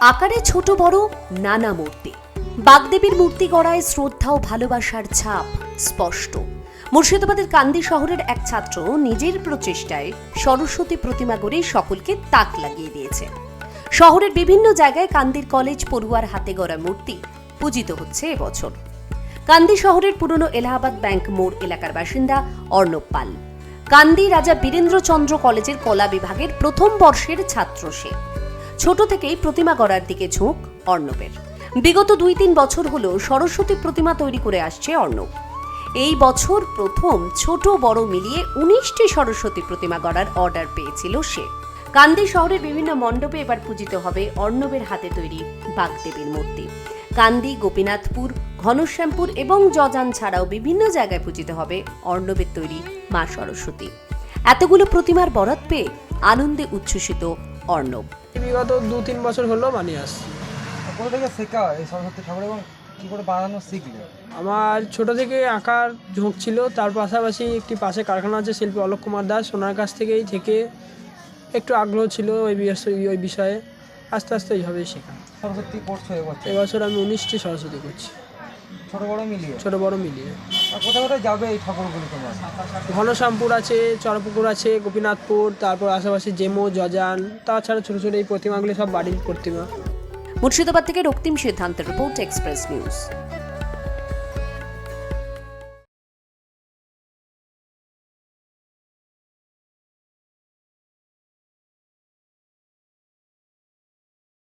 আকারে ছোট বড় নানা মূর্তি। বাগদেবীর মূর্তি গড়ায় শ্রদ্ধা ও ভালোবাসার ছাপ স্পষ্ট। মুর্শিদাবাদের কান্দি শহরের এক ছাত্র নিজের প্রচেষ্টায় সরস্বতী প্রতিমা গড়ে সকলকে তাক লাগিয়ে দিয়েছে। শহরের বিভিন্ন জায়গায় কান্দির কলেজ পড়ুয়ার হাতে গড়া মূর্তি পূজিত হচ্ছে এবছর। কান্দি শহরের পুরনো এলাহাবাদ ব্যাংক মোড় এলাকার বাসিন্দা অর্ণব পাল। কান্দি রাজা বীরেন্দ্রচন্দ্র কলেজের কলা বিভাগের প্রথম বর্ষের ছাত্র সে। ছোট থেকেই প্রতিমা গড়ার দিকে ঝোঁক অর্ণবের। বিগত দুই তিন বছর হলো সরস্বতী প্রতিমা তৈরি করে আসছে অর্ণব। এই বছর প্রথম ছোট বড় মিলিয়ে উনিশটি সরস্বতী প্রতিমা গড়ার অর্ডার পেয়েছিল সে। কান্দি শহরের বিভিন্ন মণ্ডপে এবার পূজিত হবে অর্ণবের হাতে তৈরি বাগদেবীর মূর্তি। কান্দি, গোপীনাথপুর, ঘনশ্যামপুর এবং জজান ছাড়াও বিভিন্ন জায়গায় পূজিত হবে অর্ণবের তৈরি মা সরস্বতী। এতগুলো প্রতিমার বরাত পেয়ে আনন্দে উচ্ছ্বসিত অর্ণব। বিগত দু তিন বছর হলো বানিয়ে আসছি কোথা থেকে শেখা এই সরস্বতী ঠাকুর এবং কী করে বানানো শিখলে? আমার ছোট থেকে আঁকার ঝোঁক ছিল তার পাশাপাশি একটি পাশে কারখানা আছে শিল্পী অলোক কুমার দাস। ওনার কাছ থেকেই থেকে একটু আগ্রহ ছিল ওই ওই বিষয়ে। আস্তে আস্তে এইভাবেই শেখা। সরস্বতী করছ এবছর এবছর আমি উনিশটি সরস্বতী করছি। ছোটো বড়ো মিলিয়ে? ছোট বড় মিলিয়ে। আর কোথায় কোথায় যাবে এই ঠাকুরগুলো তোমার? ঘনশ্যামপুর আছে চরপুকুর আছে গোপীনাথপুর তারপর আশেপাশে জেমো জজান তাছাড়া ছোট ছোট এই প্রতিমাগুলি সব বাড়ির প্রতিমা। মুর্শিদাবাদ থেকে রক্তিম সিদ্ধান্তের রিপোর্ট এক্সপ্রেস নিউজ।